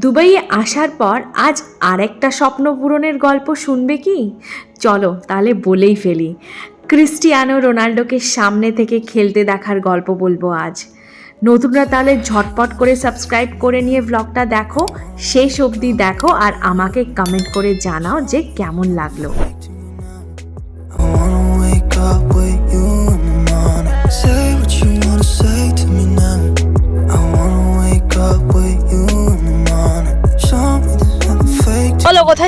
দুবাইয়ে আসার পর আজ আরেকটা স্বপ্ন পূরণের গল্প শুনবে কি? চলো তাহলে বলেই ফেলি। ক্রিস্টিয়ানো রোনাল্ডোকে সামনে থেকে খেলতে দেখার গল্প বলব আজ। নতুনরা তাহলে ঝটপট করে সাবস্ক্রাইব করে নিয়ে ব্লগটা দেখো, শেষ অবধি দেখো আর আমাকে কমেন্ট করে জানাও যে কেমন লাগল।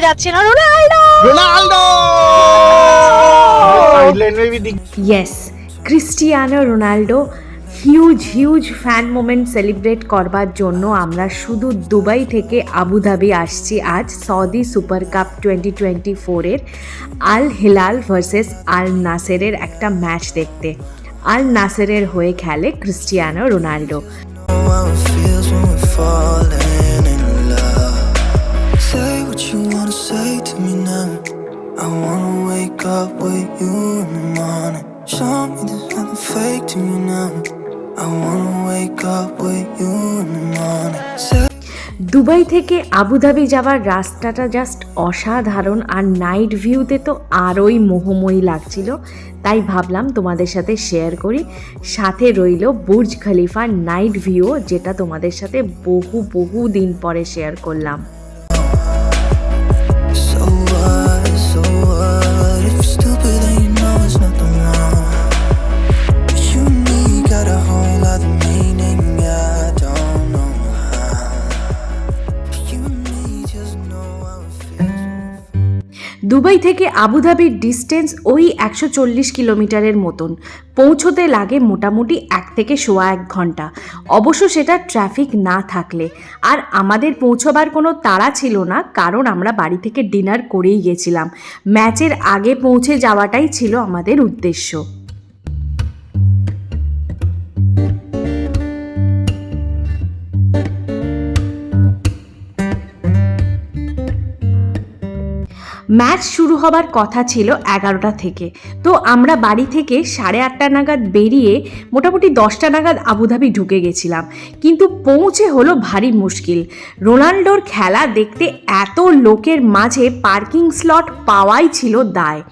যাচ্ছে না Ronaldo! Ronaldo yes Cristiano Ronaldo huge huge fan moment celebrate করবার জন্য আমরা শুধু দুবাই থেকে আবুধাবি আসছি আজ Saudi super cup twenty twenty ফোরের আল হিলাল ভার্সেস আল নাসেরের একটা ম্যাচ দেখতে। আল নাসেরের হয়ে খেলে Cristiano Ronaldo up with you in the morning. Show me there's nothing fake to me now. I wanna wake up with you in the morning. Dubai থেকে Abu Dhabi যাওয়ার রাস্তাটা just অসাধারণ আর night ভিউতে তো আরোই মোহময়ী লাগছিল তাই ভাবলাম তোমাদের সাথে শেয়ার করি সাথে রইল বুর্জ খলিফার নাইট ভিউ যেটা তোমাদের সাথে বহু বহু দিন পরে শেয়ার করলাম দুবাই থেকে আবুধাবির ডিস্টেন্স ওই একশো চল্লিশ কিলোমিটারের মতন। পৌঁছতে লাগে মোটামুটি এক থেকে সোয়া এক ঘণ্টা। অবশ্য সেটা ট্রাফিক না থাকলে। আর আমাদের পৌঁছবার কোনো তাড়া ছিল না, কারণ আমরা বাড়ি থেকে ডিনার করেই গেছিলাম। ম্যাচের আগে পৌঁছে যাওয়াটাই ছিল আমাদের উদ্দেশ্য। ম্যাচ শুরু হবার কথা ছিল এগারোটা থেকে। তো আমরা বাড়ি থেকে সাড়ে আটটা নাগাদ বেরিয়ে মোটামুটি দশটা নাগাদ আবুধাবি ঢুকে গেছিলাম। কিন্তু পৌঁছে হলো ভারী মুশকিল। রোনাল্ডোর খেলা দেখতে এত লোকের মাঝে পার্কিং স্লট পাওয়াই ছিল দায়।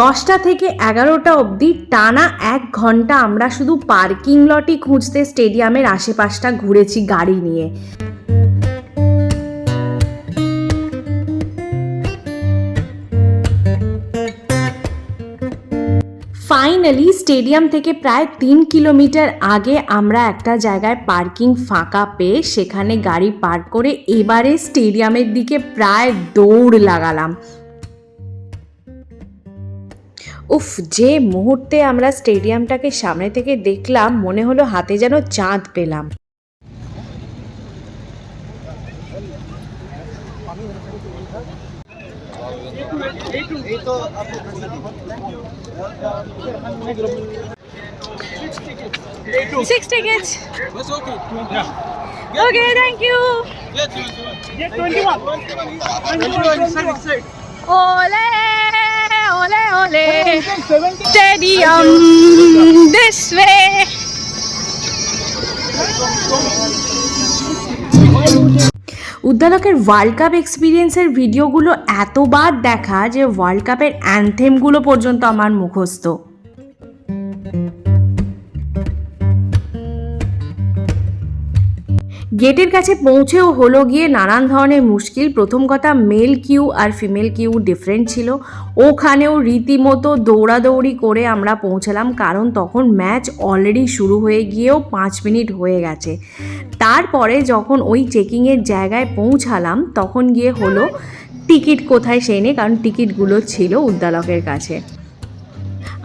দশটা থেকে এগারোটা অবধি টানা এক ঘণ্টা আমরা শুধু পার্কিং লটই খুঁজতে স্টেডিয়ামের আশেপাশটা ঘুরেছি গাড়ি নিয়ে। ফাইনালি স্টেডিয়াম থেকে প্রায় তিন কিলোমিটার আগে আমরা একটা জায়গায় পার্কিং ফাঁকা পেয়ে সেখানে গাড়ি পার্ক করে এবারে স্টেডিয়ামের দিকে প্রায় দৌড় লাগালাম। উফ যে মুহূর্তে আমরা স্টেডিয়ামটাকে সামনে থেকে দেখলাম মনে হলো হাতে যেন চাঁদ পেলাম। Six tickets. Okay, thank you. Ole, ole, ole. Stadium this way. উদ্যালকের ওয়ার্ল্ড কাপ এক্সপিরিয়েন্সের ভিডিওগুলো এতবার দেখা যে ওয়ার্ল্ড কাপের অ্যান্থেমগুলো পর্যন্ত আমার মুখস্থ গেটের কাছে পৌঁছেও হলো গিয়ে নানান ধরনের মুশকিল। প্রথম কথা মেল কিউ আর ফিমেল কিউ ডিফারেন্ট ছিল। ওখানেও রীতিমতো দৌড়াদৌড়ি করে আমরা পৌঁছালাম, কারণ তখন ম্যাচ অলরেডি শুরু হয়ে গিয়েও পাঁচ মিনিট হয়ে গেছে। তারপরে যখন ওই চেকিংয়ের জায়গায় পৌঁছালাম, তখন গিয়ে হলো টিকিট কোথায় সেই নিয়ে, কারণ টিকিটগুলো ছিল উদ্যালকের কাছে।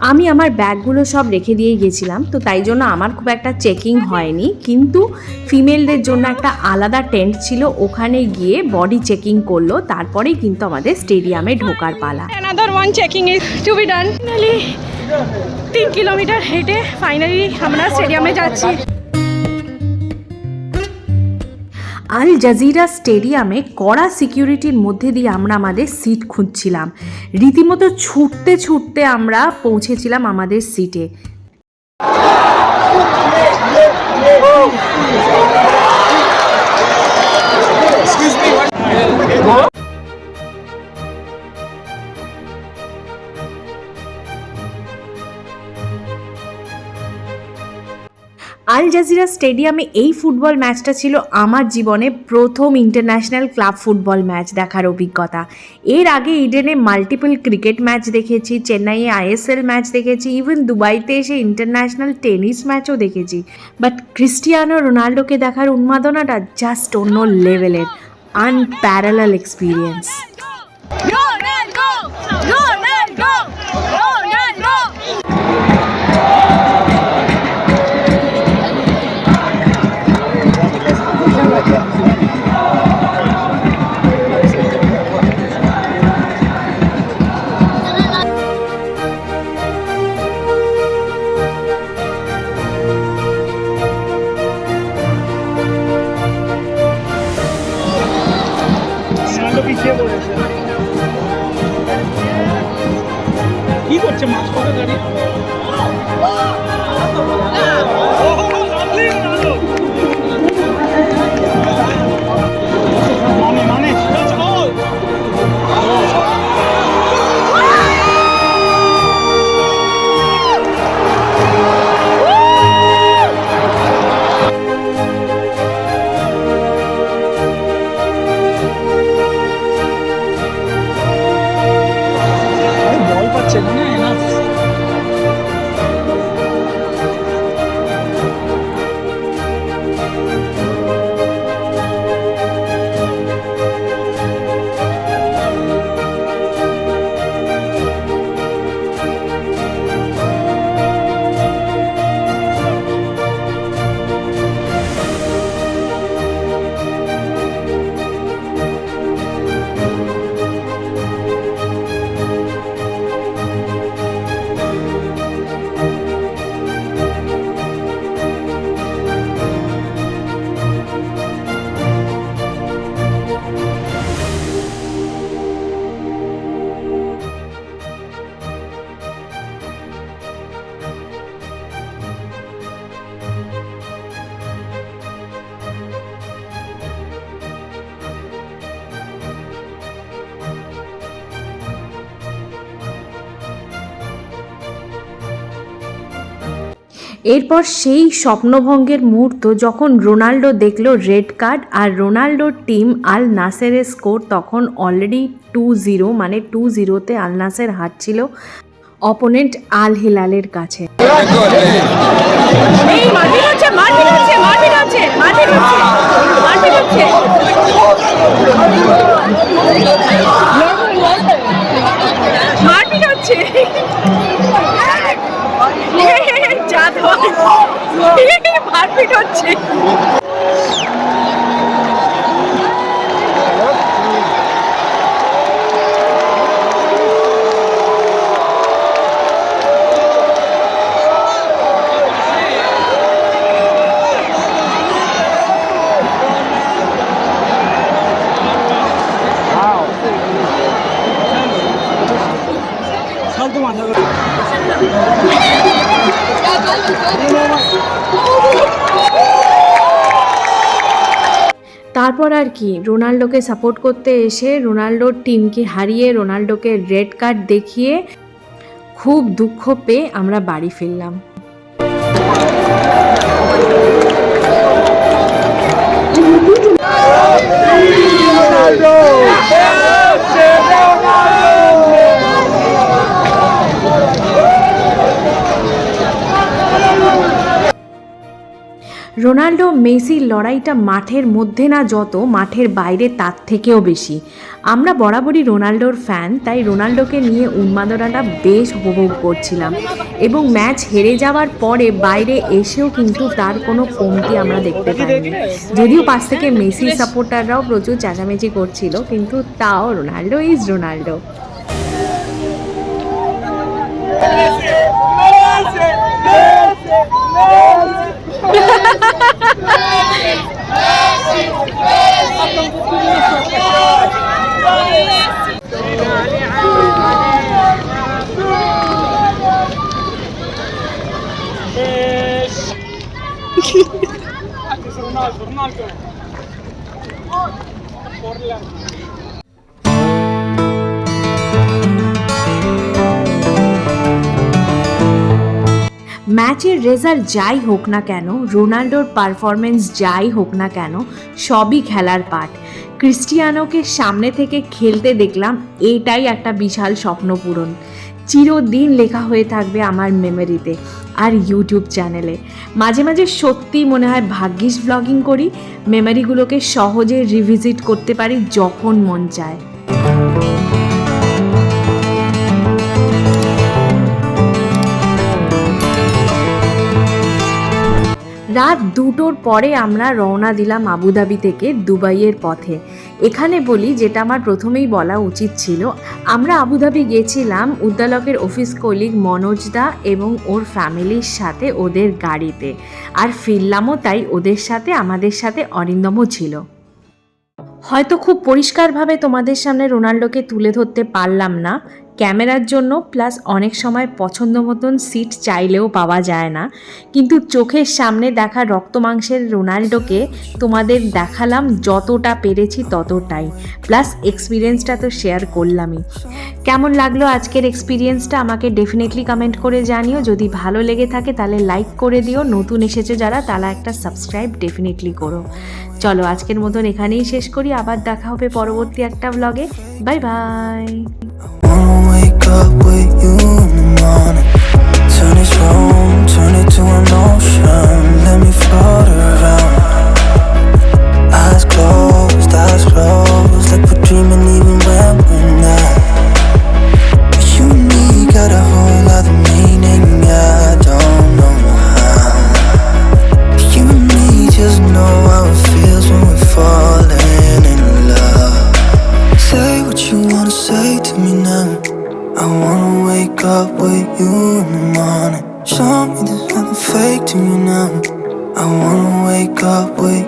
আমি আমার ব্যাগগুলো সব রেখে দিয়ে গেছিলাম, তো তাই জন্য আমার খুব একটা চেকিং হয়নি। কিন্তু ফিমেলদের জন্য একটা আলাদা টেন্ট ছিল, ওখানে গিয়ে বডি চেকিং করল, তারপরেই কিন্তু আমাদের স্টেডিয়ামে ঢোকার পালা। তিন কিলোমিটার হেঁটে ফাইনালি আমরা স্টেডিয়ামে যাচ্ছি। আল জাজিরা স্টেডিয়ামে কড়া সিকিউরিটির মধ্যে দিয়ে আমরা আমাদের সিট খুঁজছিলাম রীতিমতো ছুটতে ছুটতে আমরা পৌঁছেছিলাম আমাদের সিটে Excuse me. আল জাজিরা স্টেডিয়ামে এই ফুটবল ম্যাচটা ছিল আমার জীবনে প্রথম ইন্টারন্যাশনাল ক্লাব ফুটবল ম্যাচ দেখার অভিজ্ঞতা। এর আগে ইডেনে মাল্টিপল ক্রিকেট ম্যাচ দেখেছি, চেন্নাইয়ে আইএসএল ম্যাচ দেখেছি, ইভেন দুবাইতে এসে ইন্টারন্যাশনাল টেনিস ম্যাচও দেখেছি। বাট ক্রিস্টিয়ানো রোনাল্ডোকে দেখার উন্মাদনাটা জাস্ট অন্য লেভেলের আনপ্যারালাল এক্সপিরিয়েন্স এরপর সেই স্বপ্নভঙ্গের মুহূর্ত যখন রোনাল্ডো দেখল রেড কার্ড আর রোনাল্ডোর টিম আল নাসেরের স্কোর তখন অলরেডি টু জিরো মানে টু জিরোতে আল নাসের হারছিল অপোনেন্ট আল হিলালের কাছে। মারপিট হচ্ছে মারপিট হচ্ছে মারপিট হচ্ছে মারপিট হচ্ছে মারপিট হচ্ছে মারপিট হচ্ছে জাদু মারপিট হচ্ছে। ফালতু মাথা তারপর আর কি, রোনাল্ডোকে সাপোর্ট করতে এসে রোনাল্ডোর টিমকে হারিয়ে রোনাল্ডোকে রেড কার্ড দেখিয়ে খুব দুঃখ পেয়ে আমরা বাড়ি ফিরলাম। রোনাল্ডো মেসির লড়াইটা মাঠের মধ্যে না যত মাঠের বাইরে তার থেকেও বেশি। আমরা বরাবরই রোনাল্ডোর ফ্যান তাই রোনাল্ডোকে নিয়ে উন্মাদনাটা বেশ উপভোগ করছিলাম। এবং ম্যাচ হেরে যাওয়ার পরে বাইরে এসেও কিন্তু তার কোনো কমতি আমরা দেখতে পাইনি। যদিও পাশ থেকে মেসির সাপোর্টাররাও প্রচুর চেঁচামেচি করছিল কিন্তু তাও Ronaldo is Ronaldo. Jornal, jornal. Por la... ম্যাচের রেজাল্ট যাই হোক না কেন, রোনাল্ডোর পারফরমেন্স যাই হোক না কেন, সবই খেলার পাঠ। ক্রিস্টিয়ানোকে সামনে থেকে খেলতে দেখলাম, এটাই একটা বিশাল স্বপ্ন পূরণ। চিরদিন লেখা হয়ে থাকবে আমার মেমোরিতে আর ইউটিউব চ্যানেলে মাঝে মাঝে সত্যি মনে হয় ভাগ্যিস ব্লগিং করি মেমোরিগুলোকে সহজে রিভিজিট করতে পারি যখন মন চায়। রাত দুটোর পরে আমরা রওনা দিলাম আবুধাবি থেকে দুবাইয়ের পথে। এখানে বলি যেটা আমার প্রথমেই বলা উচিত ছিল, আমরা আবুধাবি গেছিলাম উদ্দালকের অফিস কলিগ মনোজদা এবং ওর ফ্যামিলির সাথে ওদের গাড়িতে। আর ফিরলামও তাই ওদের সাথে, আমাদের সাথে অরিন্দমও ছিল। হয়তো খুব পরিষ্কারভাবে তোমাদের সামনে রোনাল্ডোকে তুলে ধরতে পারলাম না ক্যামেরার জন্য প্লাস অনেক সময় পছন্দ মতন সিট চাইলেও পাওয়া যায় না। কিন্তু চোখের সামনে দেখা রক্ত মাংসের রোনাল্ডোকে তোমাদের দেখালাম যতটা পেরেছি ততটাই। প্লাস এক্সপিরিয়েন্সটা তো শেয়ার করলামই। কেমন লাগল আজকের এক্সপিরিয়েন্সটা আমাকে ডেফিনেটলি কমেন্ট করে জানিও। যদি ভালো লেগে থাকে তাহলে লাইক করে দিও। নতুন এসেছে যারা তারা একটা সাবস্ক্রাইব ডেফিনেটলি করো। চলো আজকের মতন এখানেই শেষ করি। আবার দেখা হবে পরবর্তী একটা ব্লগে bye bye Turn it to an ocean, let me float around. Up with